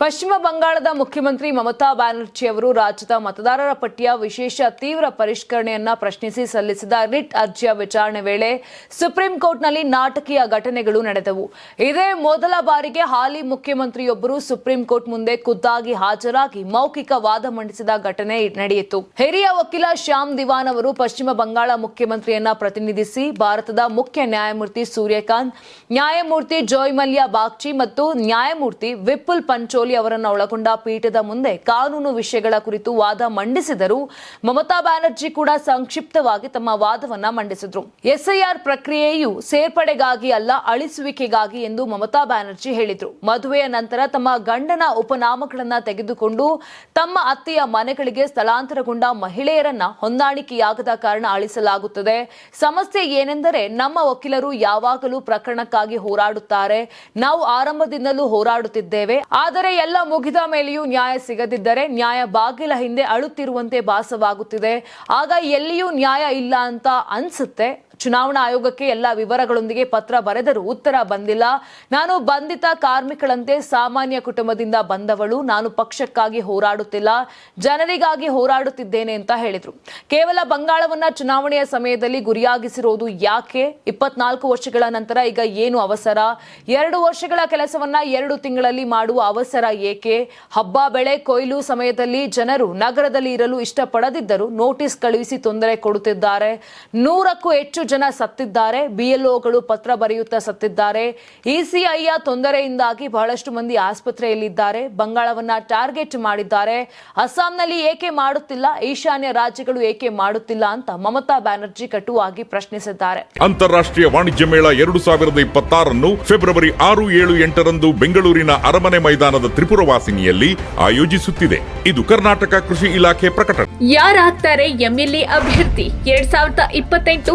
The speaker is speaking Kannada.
ಪಶ್ಚಿಮ ಬಂಗಾಳದ ಮುಖ್ಯಮಂತ್ರಿ ಮಮತಾ ಬ್ಯಾನರ್ಜಿ ಅವರು ರಾಜ್ಯದ ಮತದಾರರ ಪಟ್ಟಿಯ ವಿಶೇಷ ತೀವ್ರ ಪರಿಷ್ಕರಣೆಯನ್ನ ಪ್ರಶ್ನಿಸಿ ಸಲ್ಲಿಸಿದ ರಿಟ್ ಅರ್ಜಿಯ ವಿಚಾರಣೆ ವೇಳೆ ಸುಪ್ರೀಂ ಕೋರ್ಟ್ನಲ್ಲಿ ನಾಟಕೀಯ ಘಟನೆಗಳು ನಡೆದವು. ಇದೇ ಮೊದಲ ಬಾರಿಗೆ ಹಾಲಿ ಮುಖ್ಯಮಂತ್ರಿಯೊಬ್ಬರು ಸುಪ್ರೀಂ ಕೋರ್ಟ್ ಮುಂದೆ ಖುದ್ದಾಗಿ ಹಾಜರಾಗಿ ಮೌಖಿಕ ವಾದ ಮಂಡಿಸಿದ ಘಟನೆ ನಡೆಯಿತು. ಹಿರಿಯ ವಕೀಲ ಶ್ಯಾಮ್ ದಿವಾನ್ ಅವರು ಪಶ್ಚಿಮ ಬಂಗಾಳ ಮುಖ್ಯಮಂತ್ರಿಯನ್ನ ಪ್ರತಿನಿಧಿಸಿ ಭಾರತದ ಮುಖ್ಯ ನ್ಯಾಯಮೂರ್ತಿ ಸೂರ್ಯಕಾಂತ್, ನ್ಯಾಯಮೂರ್ತಿ ಜೋಯ್ ಮಲ್ಯ ಬಾಗ್ಚಿ ಮತ್ತು ನ್ಯಾಯಮೂರ್ತಿ ವಿಪುಲ್ ಪಂಚೋಲಿ ಅವರನ್ನು ಒಳಗೊಂಡ ಪೀಠದ ಮುಂದೆ ಕಾನೂನು ವಿಷಯಗಳ ಕುರಿತು ವಾದ ಮಂಡಿಸಿದರು ಮಮತಾ ಬ್ಯಾನರ್ಜಿ ಕೂಡ ಸಂಕ್ಷಿಪ್ತವಾಗಿ ತಮ್ಮ ವಾದವನ್ನ ಮಂಡಿಸಿದ್ರು. ಎಸ್ಐಆರ್ ಪ್ರಕ್ರಿಯೆಯು ಸೇರ್ಪಡೆಗಾಗಿ ಅಲ್ಲ, ಅಳಿಸುವಿಕೆಗಾಗಿ ಎಂದು ಮಮತಾ ಬ್ಯಾನರ್ಜಿ ಹೇಳಿದ್ರು. ಮದುವೆಯ ನಂತರ ತಮ್ಮ ಗಂಡನ ಉಪನಾಮಗಳನ್ನ ತೆಗೆದುಕೊಂಡು ತಮ್ಮ ಅತ್ತೆಯ ಮನೆಗಳಿಗೆ ಸ್ಥಳಾಂತರಗೊಂಡ ಮಹಿಳೆಯರನ್ನ ಹೊಂದಾಣಿಕೆಯಾಗದ ಕಾರಣ ಅಳಿಸಲಾಗುತ್ತದೆ. ಸಮಸ್ಯೆ ಏನೆಂದರೆ ನಮ್ಮ ವಕೀಲರು ಯಾವಾಗಲೂ ಪ್ರಕರಣಕ್ಕಾಗಿ ಹೋರಾಡುತ್ತಾರೆ. ನಾವು ಆರಂಭದಿಂದಲೂ ಹೋರಾಡುತ್ತಿದ್ದೇವೆ. ಆದರೆ ಎಲ್ಲ ಮುಗಿದ ಮೇಲೆಯೂ ನ್ಯಾಯ ಸಿಗದಿದ್ದರೆ ನ್ಯಾಯ ಬಾಗಿಲ ಹಿಂದೆ ಅಳುತ್ತಿರುವಂತೆ ಭಾಸವಾಗುತ್ತಿದೆ. ಆಗ ಎಲ್ಲಿಯೂ ನ್ಯಾಯ ಇಲ್ಲ ಅಂತ ಅನ್ಸುತ್ತೆ. ಚುನಾವಣಾ ಆಯೋಗಕ್ಕೆ ಎಲ್ಲ ವಿವರಗಳೊಂದಿಗೆ ಪತ್ರ ಬರೆದರೂ ಉತ್ತರ ಬಂದಿಲ್ಲ. ನಾನು ಬಂಧಿತ ಕಾರ್ಮಿಕಳಂತೆ ಸಾಮಾನ್ಯ ಕುಟುಂಬದಿಂದ ಬಂದವಳು. ನಾನು ಪಕ್ಷಕ್ಕಾಗಿ ಹೋರಾಡುತ್ತಿಲ್ಲ. ಜನರಿಗಾಗಿ ಹೋರಾಡುತ್ತಿದ್ದೇನೆ ಅಂತ ಹೇಳಿದ್ರು. ಕೇವಲ ಬಂಗಾಳವನ್ನ ಚುನಾವಣೆಯ ಸಮಯದಲ್ಲಿ ಗುರಿಯಾಗಿಸಿರೋದು ಯಾಕೆ? ಇಪ್ಪತ್ನಾಲ್ಕು ವರ್ಷಗಳ ನಂತರ ಈಗ ಏನು ಅವಸರ? ಎರಡು ವರ್ಷಗಳ ಕೆಲಸವನ್ನ ಎರಡು ತಿಂಗಳಲ್ಲಿ ಮಾಡುವ ಅವಸರ ಏಕೆ? ಹಬ್ಬ, ಬೆಳೆ, ಕೊಯ್ಲು ಸಮಯದಲ್ಲಿ ಜನರು ನಗರದಲ್ಲಿ ಇರಲು ಇಷ್ಟಪಡದಿದ್ದರೂ ನೋಟಿಸ್ ಕಳುಹಿಸಿ ತೊಂದರೆ ಕೊಡುತ್ತಿದ್ದಾರೆ. ನೂರಕ್ಕೂ ಹೆಚ್ಚು ಜನ ಸತ್ತಿದ್ದಾರೆ ಬಿಎಲ್ಒಗಳು ಪತ್ರ ಬರೆಯುತ್ತಾ ಸತ್ತಿದ್ದಾರೆ. ಇಸಿಐಯ ತೊಂದರೆಯಿಂದಾಗಿ ಬಹಳಷ್ಟು ಮಂದಿ ಆಸ್ಪತ್ರೆಯಲ್ಲಿದ್ದಾರೆ. ಬಂಗಾಳವನ್ನ ಟಾರ್ಗೆಟ್ ಮಾಡಿದ್ದಾರೆ. ಅಸ್ಸಾಂನಲ್ಲಿ ಏಕೆ ಮಾಡುತ್ತಿಲ್ಲ ಈಶಾನ್ಯ ರಾಜ್ಯಗಳು ಏಕೆ ಮಾಡುತ್ತಿಲ್ಲ ಅಂತ ಮಮತಾ ಬ್ಯಾನರ್ಜಿ ಕಟುವಾಗಿ ಪ್ರಶ್ನಿಸಿದ್ದಾರೆ. ಅಂತಾರಾಷ್ಟ್ರೀಯ ವಾಣಿಜ್ಯ ಮೇಳ ಎರಡು ಸಾವಿರದ ಇಪ್ಪತ್ತಾರನ್ನು ಫೆಬ್ರವರಿ ಆರು ಏಳು ಎಂಟರಂದು ಬೆಂಗಳೂರಿನ ಅರಮನೆ ಮೈದಾನದ ತ್ರಿಪುರವಾಸಿನಿಯಲ್ಲಿ ಆಯೋಜಿಸುತ್ತಿದೆ. ಇದು ಕರ್ನಾಟಕ ಕೃಷಿ ಇಲಾಖೆ ಪ್ರಕಟಣೆ. ಯಾರಾಗ್ತಾರೆ ಎಂಎಲ್ಎ ಅಭ್ಯರ್ಥಿ? ಎರಡ್ ಸಾವಿರದ ಇಪ್ಪತ್ತೆಂಟು